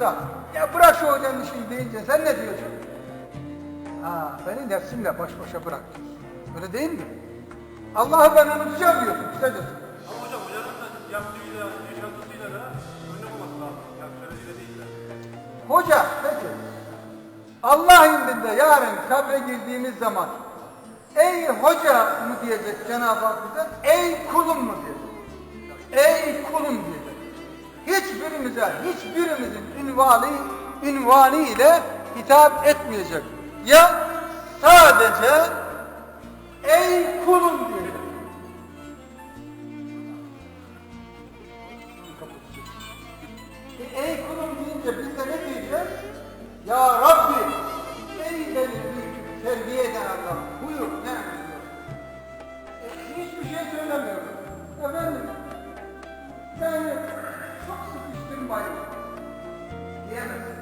olsa ya bırak şu hocanın işini deyince sen ne diyorsun? Ha beni nefsimle baş başa bırak diyorsun. Öyle değil mi? Allah'ı ben unutacağım diyorsun. Kısacası. Ama hocam hocanın da yaptığıyla, yaşantısıyla da örnek olması lazım. Yani söylediğiyle değil de. Hoca peki. Allah indinde yarın kabre girdiğimiz zaman ey hoca mı diyecek Cenab-ı Hak bize? Ey kulum mu diyecek? Ey kulum diyecek. Hiçbirimize, hiçbirimizin ünvanı, ünvanı ile hitap etmeyecek. Ya sadece ey kulum. E, ey kulum deyince biz de ne diyeceğiz? Ya Rabbi, ey beni büyütüp terbiye eden Allah, buyur ne emrediyor? E, hiçbir şey söylemiyorum. Efendim, sıkıştırmayın. Diyemezsin.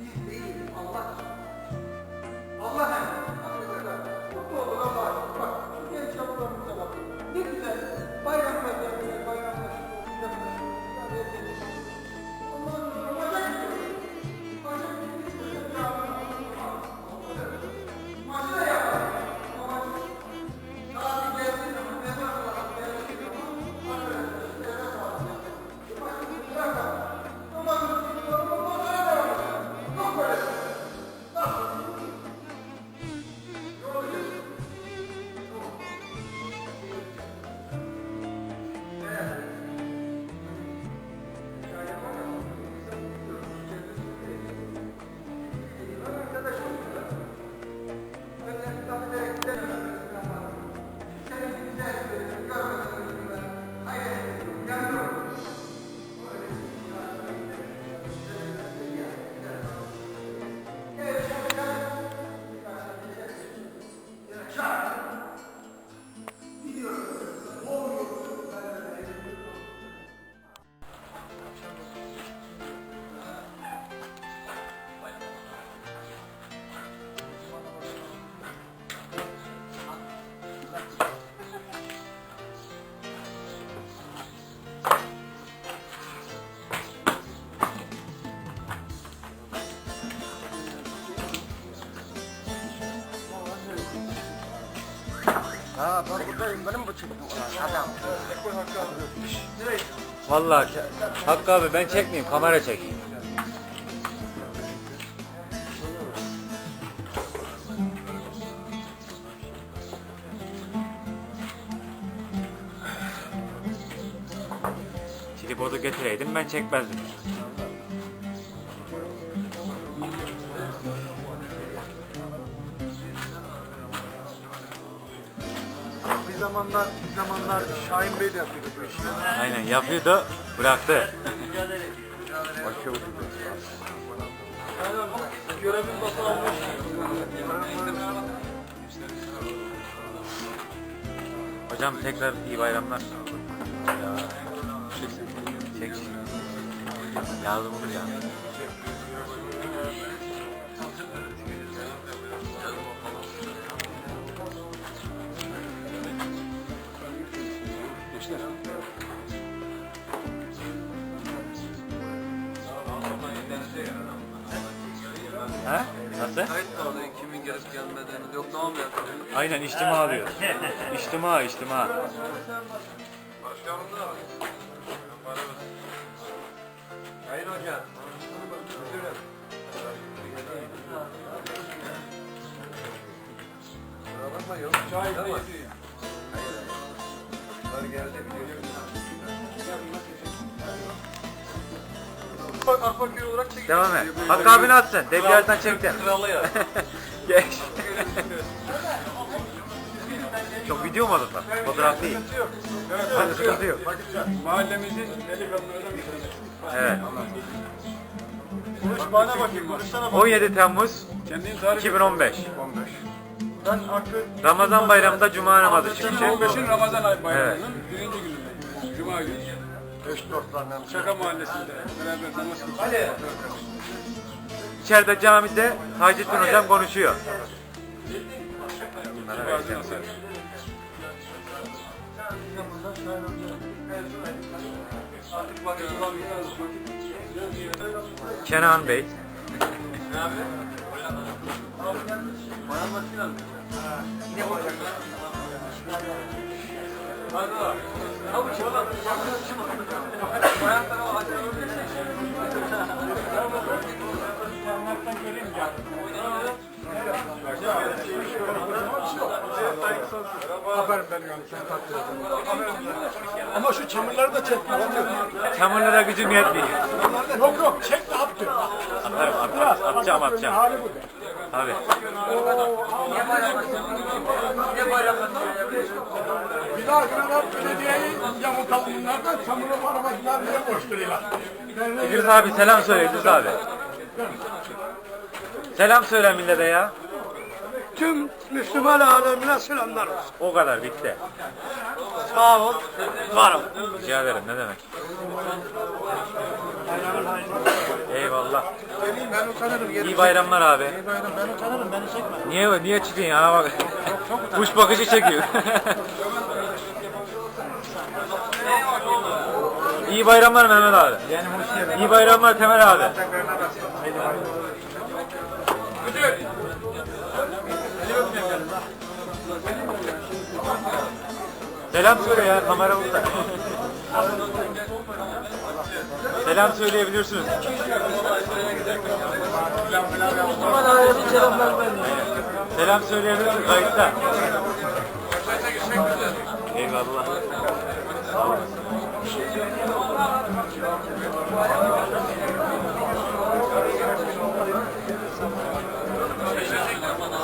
Biz değil, Allah. Allah emrediyor. Hakikaten. Mutlu olun Allah'a şükür. Bak, şu genç yavrularımıza bak. Ne güzel. Bayramlar yapıyor, bayramlar yapıyor. Allah'ım, Ben buradayım benim bu çıktım adam. Vallahi Hakkı abi ben çekmeyeyim kamera çekeyim. Tripodu getireydim ben çekmezdim. Zamanlar, bir zamanlar Şahin Bey de yapıyordu bu işi. Aynen yapıyordu bıraktı. Görevin bası almış. Hocam tekrar iyi bayramlar. Ya. Çek. Yardım olur ya. Ha? Nasıl? Kayıt da alıyor kimin gelip gelmediğini. Yok ne yapıyor? Aynen içtima alıyor. İçtima, içtima. Hayır hocam. Kusura bakma yok. Şahin Bey diyor. Bunlar geldi biliyorum. Bak AK Parti olarak çekiyor. Devam et. Hakkı abini atsın. Debriyajdan çekti. Kralı ya. Geç. Çok video mu alırlar? Fotoğraf değil. Hadi sıkıntı yok. Mahallemizin delikanlılarından bir tanesi. Evet. Konuş bana bakayım, konuşsana bakayım. 17 Temmuz Kendini tarif et. 2015. 15. Ben Hakkı Ramazan bayramında Cuma namazı çıkışı. 2015'in Ramazan ay bayramının birinci gününde. Cuma günü. Eş dostlarla. Şaka mahallesinde beraber namaz kıldık. İçeride camide Hacettin Hocam konuşuyor. Bunlara vereceğim. Kenan Bey. Aferin benim yanım sen. Ama şu çamurları da çekme. Çamurlara gücüm yetmiyor. Yok yok çek de at diyor. Atarım, at- atacağım atacağım. Hali bu Abi. Bir daha Granat Belediye'yi yamultalım bunlardan çamuru aramasınlar diye koşturuyorlar. İdris abi selam söyle İdris abi. Selam söyle millete ya. Tüm Müslüman alemine selamlar olsun. O kadar bitti. Sağ ol. Varım. Rica ederim ne demek. Eyvallah. Ben utanırım. İyi bayramlar abi. Ben utanırım beni çekme. Niye niye çıkıyorsun ya bak. Kuş bakıcı çekiyor. İyi bayramlar Mehmet abi. İyi bayramlar Temel abi. Selam söyle ya kamera burada. Selam söyleyebilirsiniz. Selam söyleyebilirsiniz kayıtta. Eyvallah.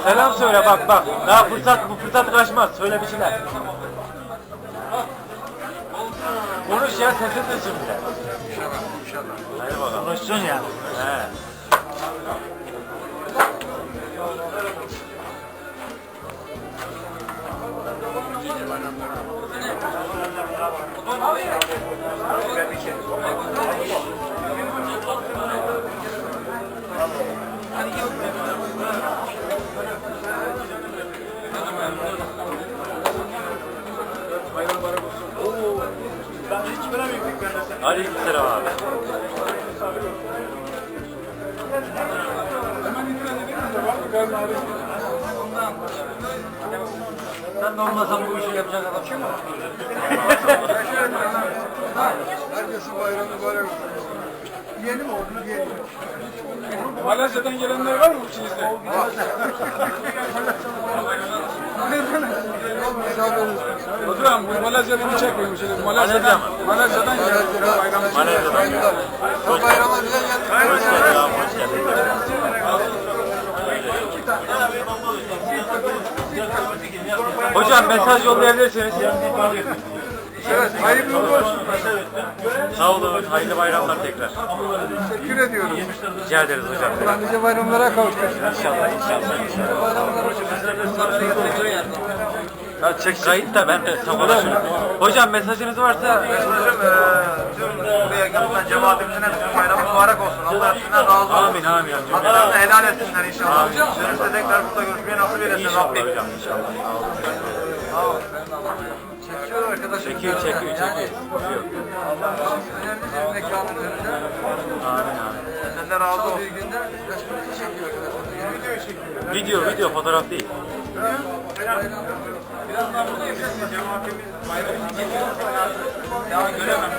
Selam söyle bak bak. Daha fırsat bu fırsat kaçmaz. Söyle bir şeyler. 시야 컨센트입니다. 시야가, 시야가. 아, 이거, 그거 시전이야. 네. Aleykümselam abi. Sen de olmasan bu işi yapacak adam kim var? Herkesin bayramı olsun. Yeni mi oldu? Yeni. Malezya'dan gelenler var mı içinizde? Hocam bu Malezya'dan hiç çekmiyormuş. Bayrama güzel geldi. Hoş geldin abi, hoş geldin. Hocam mesaj yollayabilirsiniz. Evet, hayırlı uğurlu olsun. Sağ olun, hayırlı bayramlar tekrar. Teşekkür ediyorum. Rica ederiz hocam. Nice bayramlara kavuştuk. İnşallah, inşallah, inşallah. Çek kayıt da ben tam konuşurum. Hocam mesajınız varsa Mesajım eee, tüm buraya gelen cemaatimizin hepsinin bayramı mübarek olsun. Allah hepsinden razı olsun. amin amin. Haklarını helal etsinler inşallah. Dönüşte tekrar burada görüşmeye nasip eylesin İnşallah Rabbim. hocam inşallah. Sağ ol. Çekiyor arkadaşım. Çekiyor çekiyor çekiyor. Yok. Önemli bir mekanın önünde. Amin amin. Senden razı olsun. Bir günde resmini çekiyor arkadaşlar. Video çekiyor. Video video fotoğraf değil. Birazdan burada yapacağız. Cemaatimiz bayram için geliyor. Ya göremem.